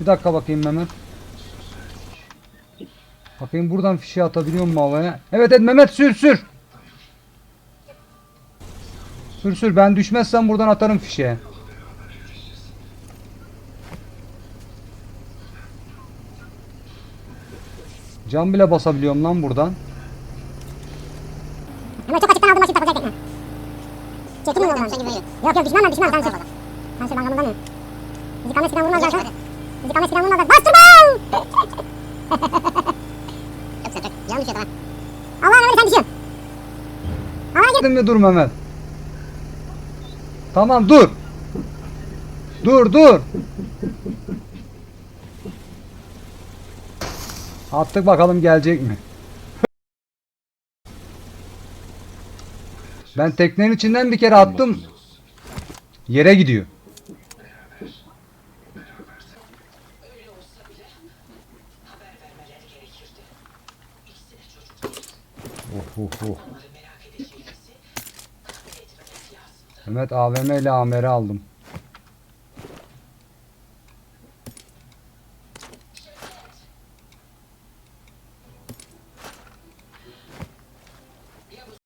Bir dakika bakayım Mehmet. Bakayım buradan fişe atabiliyor mu havaya? Evet evet Mehmet sür sür. Sür sür ben düşmezsem buradan atarım fişe. Cam bile basabiliyorum lan buradan. Ama çok açıktan aldım açık takılacak tekne. Çektim mi yoldan? Yok yok düşmem ben düşmem sen sür. Sen sür ben kameradan Bizi kamera silah vurmaz zaten. Bizi kamera silah vurmaz zaten. Bastırma! Çok. Yan düşüyor tamam. Allah'ın emri sen düşüyorsun. Havaya gir. Dedim mi dur Mehmet? Tamam dur. Dur dur. Attık bakalım gelecek mi? Ben teknenin içinden bir kere attım. Yere gidiyor. Oh, oh, oh. Mehmet AVM ile AMR aldım.